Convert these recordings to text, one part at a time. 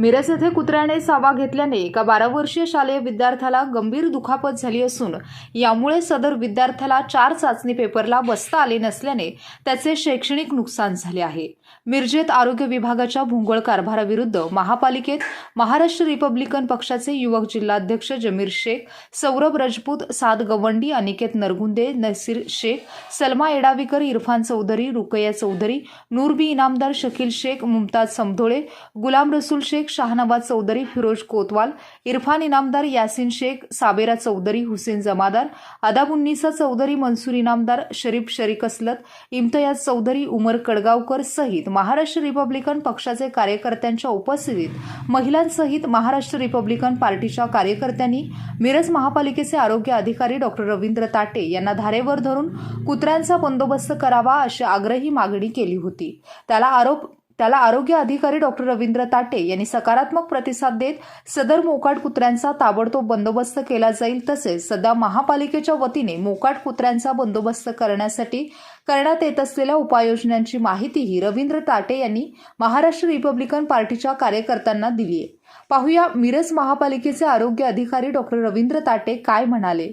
मिरज येथे कुत्र्याने सावा घेतल्याने एका बारा वर्षीय शालेय विद्यार्थ्याला गंभीर दुखापत झाली असून यामुळे सदर विद्यार्थ्याला चार चाचणी पेपरला बसता आले नसल्याने त्याचे शैक्षणिक नुकसान झाले आहे. मिरजेत आरोग्य विभागाच्या भोंगळ कारभाराविरुद्ध महापालिकेत महाराष्ट्र रिपब्लिकन पक्षाचे युवक जिल्हाध्यक्ष जमीर शेख सौरभ रजपूत साद गवंडी अनिकेत नरगुंदे नसीर शेख सलमा एडावीकर इरफान चौधरी रुकया चौधरी नूरबी इनामदार शकील शेख मुमताज समधोळे गुलाम रसूल शेख शाहनवाज चौधरी फिरोज कोतवाल इरफान इनामदार यासिन शेख साबेरा चौधरी हुसेन जमादार अदाबुन्निसा चौधरी मनसूर इनामदार शरीफ शरीक असलत इम्तियाज चौधरी उमर कडगावकर सहित महाराष्ट्र रिपब्लिकन पक्षाचे कार्यकर्त्यांच्या उपस्थितीत महिलांसहित महाराष्ट्र रिपब्लिकन पार्टीच्या कार्यकर्त्यांनी मिरज महापालिकेचे आरोग्य अधिकारी डॉक्टर रवींद्र ताटे यांना धारेवर धरून कुत्र्यांचा बंदोबस्त करावा अशी आग्रही मागणी केली होती. त्याला आरोप त्याला आरोग्य अधिकारी डॉक्टर रवींद्र ताटे यांनी सकारात्मक प्रतिसाद देत सदर मोकाट कुत्र्यांचा ताबडतोब बंदोबस्त केला जाईल तसेच सध्या महापालिकेच्या वतीने मोकाट कुत्र्यांचा बंदोबस्त करण्यासाठी करण्यात येत असलेल्या उपाययोजनांची माहितीही रवींद्र ताटे यांनी महाराष्ट्र रिपब्लिकन पार्टीच्या कार्यकर्त्यांना दिली आहे. पाहूया मिरज महापालिकेचे आरोग्य अधिकारी डॉक्टर रवींद्र ताटे काय म्हणाले.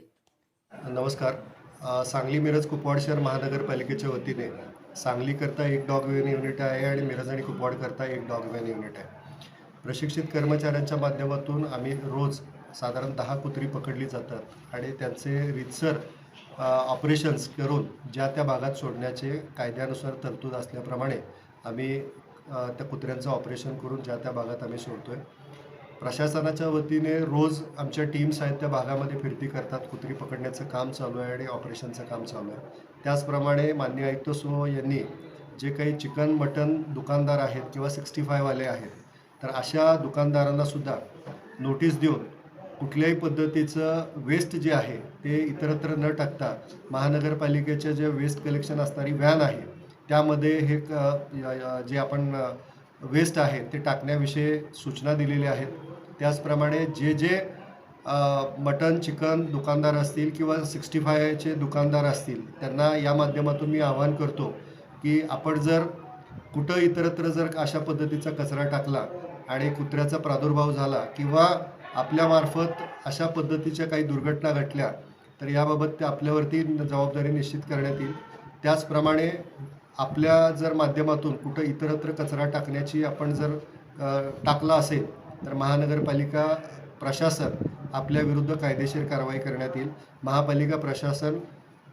नमस्कार. सांगली मिरज कुपवाड शहर महानगरपालिकेच्या वतीने सांगलीकरता एक डॉग वेन युनिट आहे आणि मिरज आणि कुपवाडकरता एक डॉग वेन युनिट आहे. प्रशिक्षित कर्मचाऱ्यांच्या माध्यमातून आम्ही रोज साधारण दहा कुत्री पकडली जातात आणि त्यांचे रितसर ऑपरेशन्स करून ज्या त्या भागात सोडण्याचे कायद्यानुसार तरतूद असल्याप्रमाणे आम्ही त्या कुत्र्यांचं ऑपरेशन करून ज्या त्या भागात आम्ही सोडतो आहे प्रशासनाच्या वतीने रोज आमच्या टीम्स आहेत त्या भागामध्ये फिरती करतात कुत्री पकडण्याचं काम चालू आहे आणि ऑपरेशनचं काम चालू आहे. त्याचप्रमाणे मान्य आयुक्त सो यांनी जे काही चिकन मटन दुकानदार आहेत किंवा सिक्स्टी फायवाले आहेत तर अशा दुकानदारांना सुद्धा नोटीस देऊन कुठल्याही पद्धतीचं वेस्ट जे आहे ते इतरत्र न टाकता महानगरपालिकेच्या जे वेस्ट कलेक्शन असणारी व्हॅन आहे त्यामध्ये हे क- जे आपण वेस्ट आहे ते टाकण्याविषयी सूचना दिलेल्या आहेत. त्याचप्रमाणे जे जे मटन चिकन दुकानदार असतील किंवा सिक्स्टी फायचे दुकानदार असतील त्यांना या माध्यमातून मी आवाहन करतो की आपण जर कुठं इतरत्र जर अशा पद्धतीचा कचरा टाकला आणि कुत्र्याचा प्रादुर्भाव झाला किंवा आपल्यामार्फत अशा पद्धतीच्या काही दुर्घटना घडल्या तर याबाबत ते आपल्यावरती जबाबदारी निश्चित करण्यात येईल. त्याचप्रमाणे आपल्या जर माध्यमातून कुठं इतरत्र कचरा टाकण्याची आपण जर टाकला असेल तर महानगरपालिका प्रशासन आपल्या विरुद्ध कायदेशीर कारवाई करण्यात येईल. महापालिका प्रशासन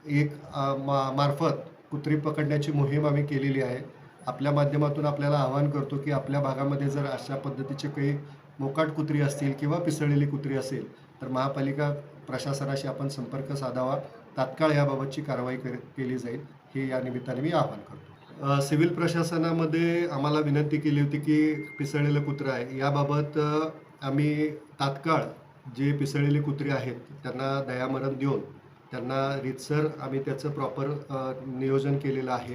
एक मा मार्फत कुत्री पकडण्याची मोहीम आम्ही केलेली आहे. आपल्या माध्यमातून आपल्याला आवाहन करतो की आपल्या भागामध्ये जर अशा पद्धतीचे काही मोकाट कुत्री असतील किंवा पिसळलेली कुत्री असेल तर महापालिका प्रशासनाशी आपण संपर्क साधावा. तात्काळ याबाबतची कारवाई कर केली जाईल हे या निमित्ताने मी आवाहन करतो. सिव्हिल प्रशासनामध्ये आम्हाला विनंती केली होती की पिसळलेलं कुत्रं आहे. याबाबत आम्ही तात्काळ जे पिसळलेले कुत्रे आहेत त्यांना दयामरण देऊन त्यांना रीतसर आम्ही त्याचं प्रॉपर नियोजन केलेलं आहे.